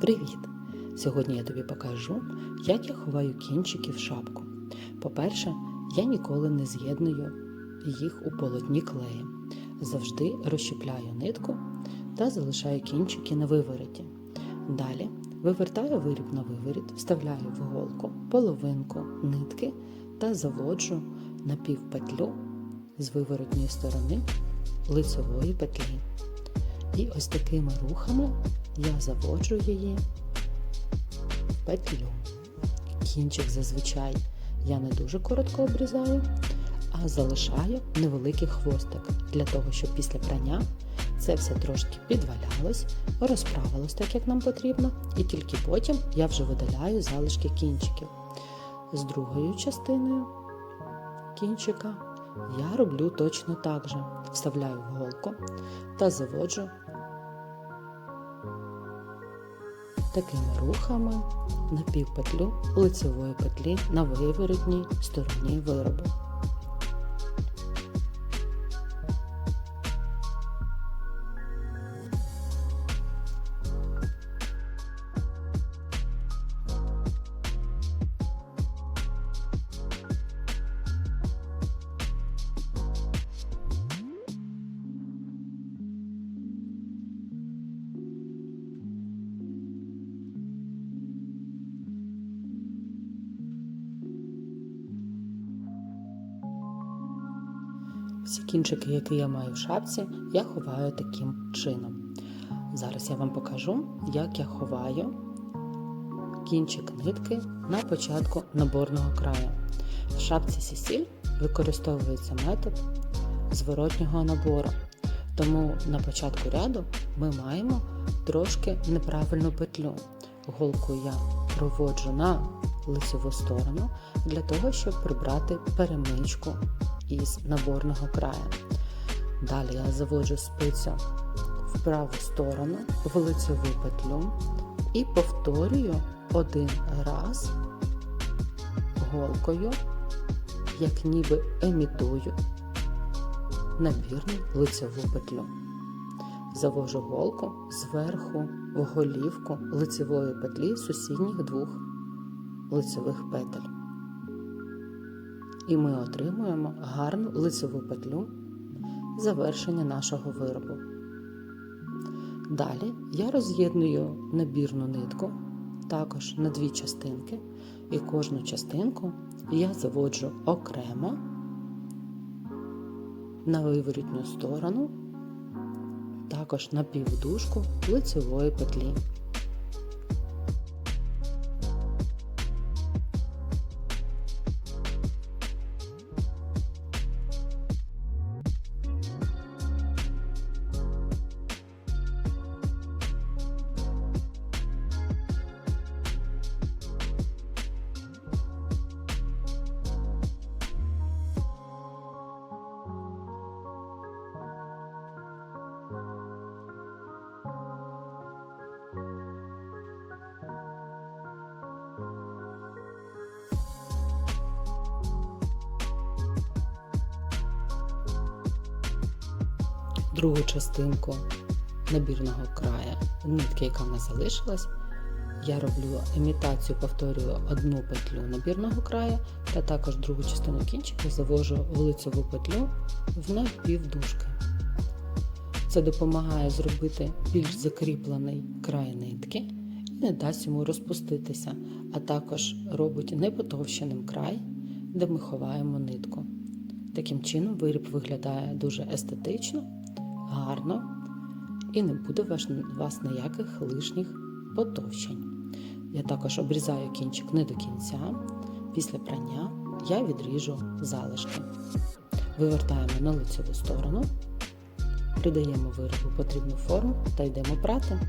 Привіт! Сьогодні я тобі покажу, як я ховаю кінчики в шапку. По-перше, я ніколи не з'єдную їх у полотні клеєм. Завжди розщепляю нитку та залишаю кінчики на вивороті. Далі вивертаю виріб на виворіт, вставляю в голку половинку нитки та заводжу на півпетлю з виворотньої сторони лицевої петлі. І ось такими рухами я заводжу її в петлю. Кінчик зазвичай я не дуже коротко обрізаю, а залишаю невеликий хвостик для того, щоб після прання це все трошки підвалялось, розправилось так, як нам потрібно, і тільки потім я вже видаляю залишки кінчиків. З другою частиною кінчика я роблю точно так же. Вставляю голку та заводжу такими рухами на півпетлю лицевої петлі на виворотній стороні виробу. Всі кінчики, які я маю в шапці, я ховаю таким чином. Зараз я вам покажу, як я ховаю кінчик нитки на початку наборного краю. В шапці Сісіль використовується метод зворотнього набору. Тому на початку ряду ми маємо трошки неправильну петлю. Голку я проводжу на лицеву сторону для того, щоб прибрати перемичку із наборного краю. Далі я заводжу спицю в праву сторону в лицеву петлю і повторюю один раз голкою, як ніби емітую набірну лицеву петлю. Завожу голку зверху в голівку лицевої петлі сусідніх двох лицевих петель. І ми отримуємо гарну лицеву петлю завершення нашого виробу. Далі я роз'єдную набірну нитку також на дві частинки, і кожну частинку я заводжу окремо на виворітню сторону, також на півдужку лицевої петлі. Другу частинку набірного краю нитки, яка в нас залишилась, я роблю імітацію, повторюю одну петлю набірного краю та також другу частину кінчика завожу в лицеву петлю в напівдужки. Це допомагає зробити більш закріплений край нитки і не дасть йому розпуститися, а також робить непотовщеним край, де ми ховаємо нитку. Таким чином виріб виглядає дуже естетично гарно і не буде у вас ніяких лишніх потовщень. Я також обрізаю кінчик не до кінця. Після прання я відріжу залишки. Вивертаємо на лицеву сторону, придаємо виробу потрібну форму та йдемо прати.